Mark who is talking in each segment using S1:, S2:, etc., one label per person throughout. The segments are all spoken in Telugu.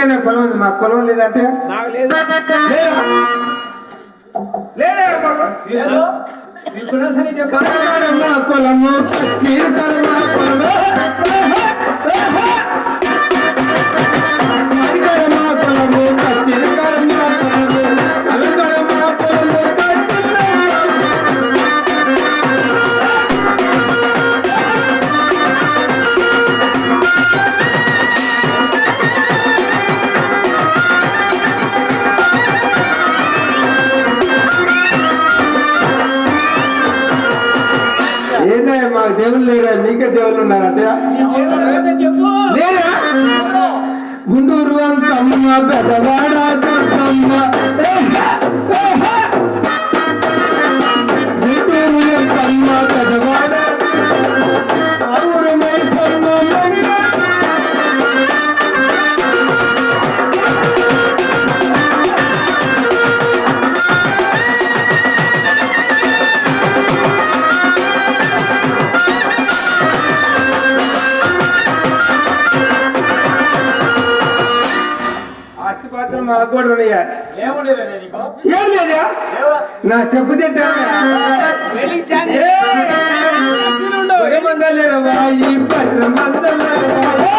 S1: మీకైనా పొలం ఉంది. మా పొలం లేదంటే?
S2: నాకు లేదు.
S1: నాకు దేవుడు లేరా నీకే దేవుళ్ళు ఉన్నారంటే లేరా గుంటూరు అంతమ్మ పెదవాడ దుర్గమ్మ ఏహ! ఏహ! గుంటూరు అంకమ్మ పెదవాడ మాకు కూడా ఉన్నాయా
S2: నీకు
S1: ఏం లేదా? నా చెప్పు. ఒరే మందలేరవా ఈ పట్ల మందలేరవా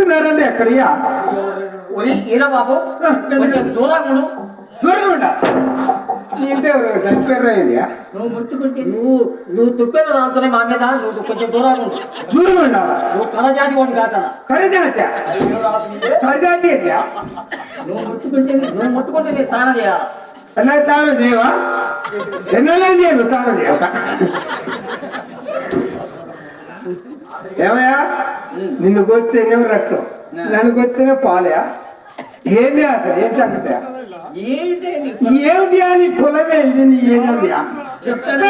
S1: ఎక్కిరిస్తున్నారండి ఎక్కడయ్యా
S3: ఒరి ఈర బాబు? కొంచెం దూరంగా ఉండు.
S1: దూరంగా ఉండా? ఏంటి చనిపోయారు అయిందియా
S3: నువ్వు ముట్టుకుంటే నువ్వు నువ్వు తుప్పేది రావుతున్నాయి మా మీద నువ్వు కొంచెం దూరంగా ఉండు.
S1: దూరంగా ఉండాలా
S3: నువ్వు కలజాతి వాడిని కాదన్న
S1: కడిదాచా
S2: అయ్యో రాదు నీదే.
S1: కడిదాచి
S3: నువ్వు ముట్టుకుంటే నువ్వు ముట్టుకుంటే నీ స్నానం చేయాలి?
S1: ఎలా తాను చేయవా? ఎన్నెలా చేయను తాను చేయక ఏమయ్యా? నిన్ను కొత్తేనేమో రక్తం. నన్ను కొత్తేనే పాలయా ఏంది అసలు? ఏం
S2: నీకు?
S1: ఏమిటి అని కులం ఏంది నీ
S2: చెప్తాను.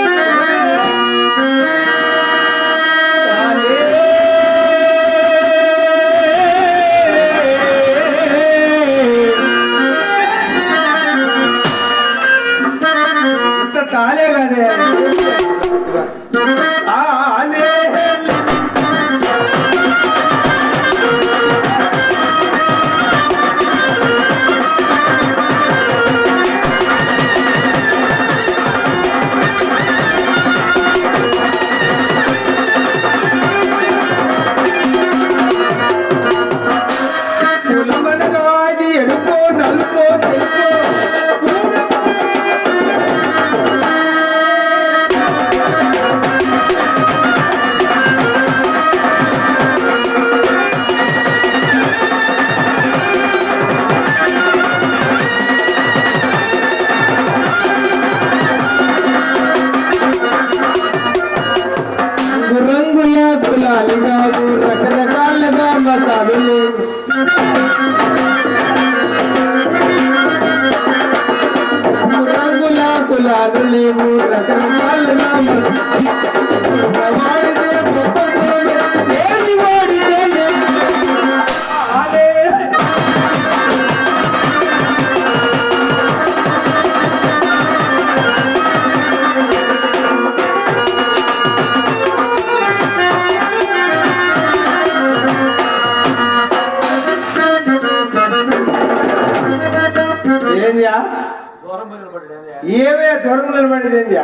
S1: ఏంది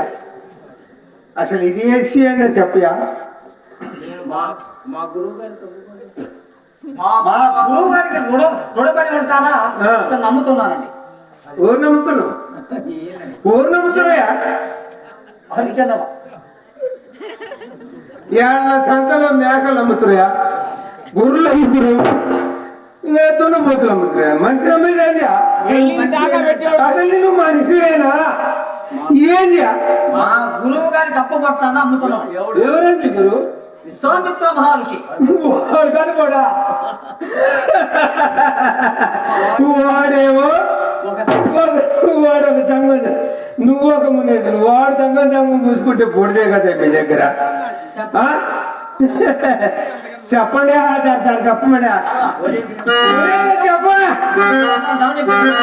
S1: అసలు ఇది వేసి అని చెప్పయా?
S2: మా మా గురువు గారికి
S3: మా గురువు గారికి రుణ రుణపడి ఉంటానా? నమ్ముతున్నానండి.
S1: ఊరు నమ్ముతున్నావు? ఊరు నమ్ముతున్నాయా?
S3: హరిచంద్రమా
S1: ఏళ్ళ సంతలో మేకలు అమ్ముతున్నాయా గొర్రెలు అమ్ముతురు ఇంకా దున్నపోతులు అమ్ముతున్నాయా మనిషి నమ్మేది
S2: పెట్టాడు
S1: అసలు మనిషివేనా? ఏంది
S3: మా గురువు గారికి అప్పు పడతానా అమ్ముతున్నాం.
S1: ఎవరండి గురు?
S3: విశ్వామిత్ర మహర్షి.
S1: వాడు వాడేమో ఒక- వాడు ఒక తంగం నువ్వు ఒక వాడు తంగం తంగం మూసుకుంటే పొడిదే కదా మీ దగ్గర? ఆ? చెప్పండి ఆధార్ చెప్పమండి చెప్పండి.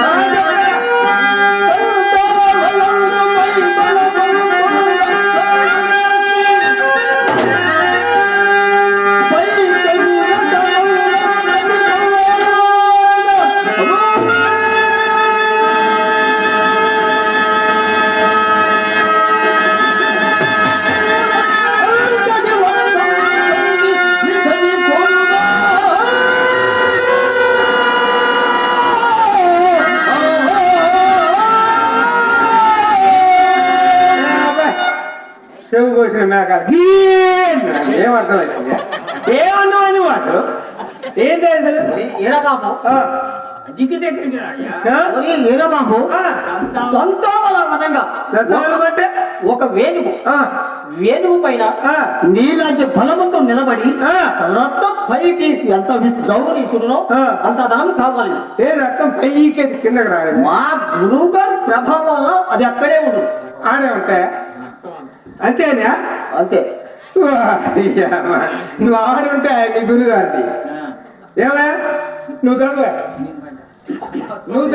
S1: కోసిన మేకాలు. గీ! ఏమర్థమైంది? ఏమన్నావు
S3: ఈరబాబు
S2: దిక్కు దగ్గరికి
S3: ఈరబాబు సంతానవనంగా
S1: దత్తవరం అంటే
S3: ఒక వేణువు.
S1: ఆ,
S3: వేణువు పైన
S1: ఆ,
S3: నీలాంటి బలవంతో నిలబడి
S1: ఆ.
S3: రక్తం పైకి ఎంత దౌని సుడునో
S1: ఆ.
S3: అంత ధనం కావాలి.
S1: ఏ రక్తం పైకి కిందకి రాలేదు?
S3: మా గురువు గారి ప్రభావం వల్ల అది అక్కడే ఉండు.
S1: ఆడే ఉంటాయా అంతేనా?
S3: అంతే.
S1: నువ్వు ఆడుంటే మీ గురుగారిది ఏమే? నువ్వు తడవే నువ్వు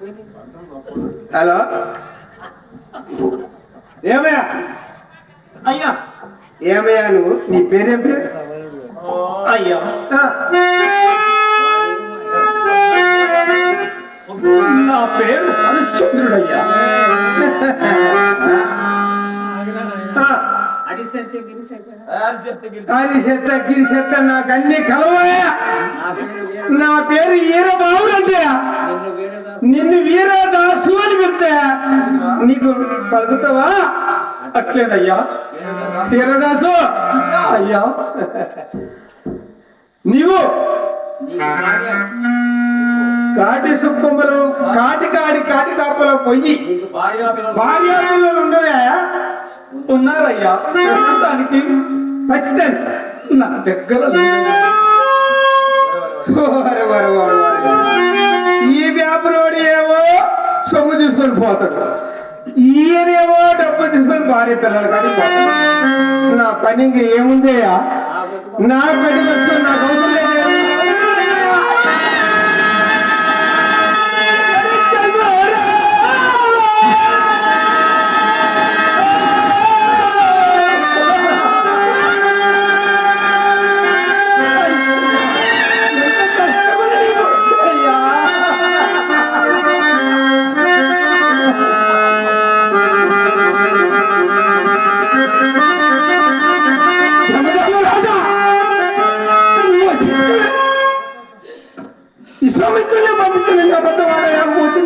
S2: పోయింది
S1: హలో? ఏమయ్యా?
S2: అయ్యా.
S1: ఏమయ్యా నువ్వు? నీ పేరేం పేరు?
S2: అయ్యా. నా పేరు హరిశ్చంద్రుడయ్యా.
S1: ఆ,
S2: అది సత్య గిరి సత్య
S1: కాలి చెత్త గిరి చెత్త నాకు అన్ని కలవయా
S2: నా పేరు వేరే
S1: నా పేరు ఈరబాబు అంటే
S2: నిన్ను వేరేదా
S1: నిన్ను వీరదాసు అని పిలితే నీకు పలుకుతావా?
S2: అట్లేదయ్యా
S1: వీరదాసు.
S2: అయ్యా.
S1: నీవు కాటి సుక్కమ్మలు కాటి కాడి కాటి కాపలో పోయి
S2: నీకు భార్య పిల్లలు
S1: భార్యా పిల్లలు ఉండరాయా
S2: ఉన్నారయ్యా. ప్రస్తుతానికి
S1: ఖచ్చితంగా
S2: నా దగ్గర.
S1: ఈ వ్యాపారోడు ఏమో సొమ్ము తీసుకొని పోతాడు. ఈయనేమో డబ్బు తీసుకొని భార్య పిల్లలు కానీ నా పని ఇంక ఏముందయ్యా నా పని పట్టుకొని నాకు అవసరం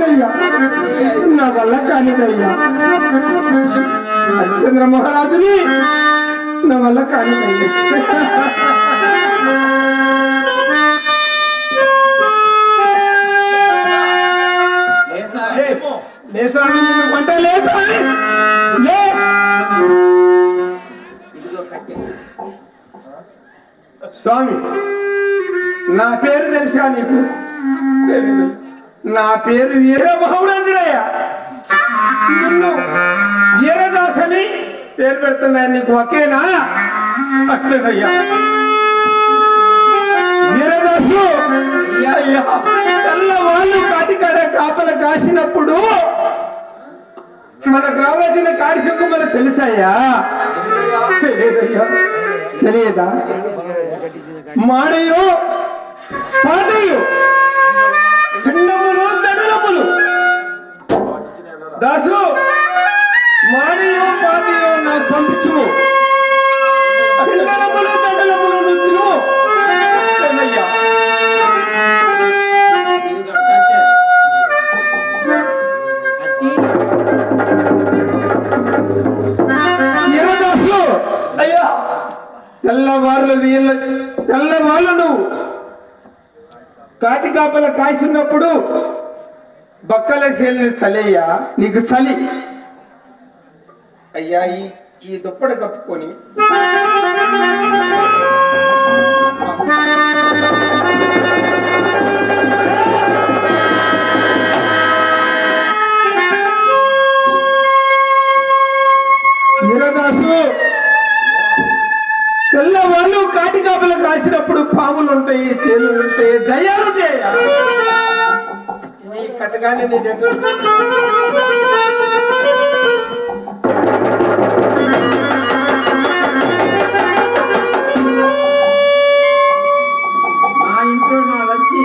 S1: పోతున్నాయ్యా నా వల్ల కానిదయ్యా హరిశ్చంద్ర మహారాజుని నా వల్ల కానిదయ్యా
S2: లేసా,
S1: లే,
S2: ఏమో.
S1: లే స్వామి నిన్ను లే స్వామి లే నా పేరు తెలుసా నీకు తెలీదు. నా పేరు వీరబాహుడంటుడయ్యా నిన్ను వీరదాస్ అని పేరు పెడుతున్నాయి నీకు ఒకేనా? అట్లేదయ్యా వీరదాసు వాళ్ళు కాటికాడ కాపల కాసినప్పుడు మనకు రావాల్సిన కార్యక్రమం మనకు తెలుసాయా? తెలియదయ్యా. తెలియదా? మాడయో పాడయో పిండములు దాసు మానయో పాతియో నాకు పంపించుము. అండలములు తడలములు నువ్వు తిను
S2: అయ్యా.
S1: తెల్లవారులు వీళ్ళ తెల్లవాళ్ళు నువ్వు. కాటి కాపల కాసినప్పుడు బక్కల చేలిన చలయ్యా నీకు చలి. అయ్యా ఈ ఈ దుప్పటి కప్పుకొని. తెల్లవాళ్ళు కాటి కాపల కాసినప్పుడు పాములు ఉంటాయి తేలులు ఉంటాయి దయ్యాలు ఉంటాయి నీ కట్టగానే నీ దగ్గర
S2: మా ఇంట్లో నా లచ్చి.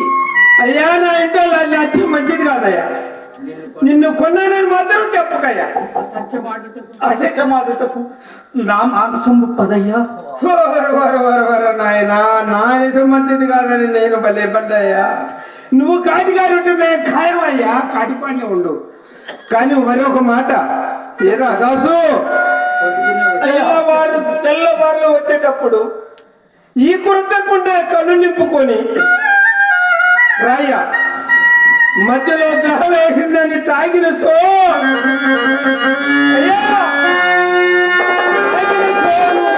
S1: అయ్యా నా ఇంట్లో లచ్చి మంచిది కాదయ్యా.
S2: నిన్ను
S1: నిన్ను కొన్నానని మాత్రం చెప్పకయ్యా.
S2: సత్యమాటకు
S4: అసత్యమాడుటకు నా మాంసము పదయ్యా.
S1: వర వర వర వర నాయనా నా మంచిది కాదని నేను భలే పడ్డాయ్యా నువ్వు కాటిగారి ఉంటే మేము ఖాయమయ్యా కాటిపాడిని ఉండు. కానీ మరొక మాట. ఏరా దాసు? తెల్లవారు తెల్లవారులు వచ్చేటప్పుడు ఈ కురతకుండా కళ్ళు నింపుకొని రాయ మధ్యలో గ్రహం వేసిందని తాగిన సో. అయ్యా తాగిన సో నువ్వు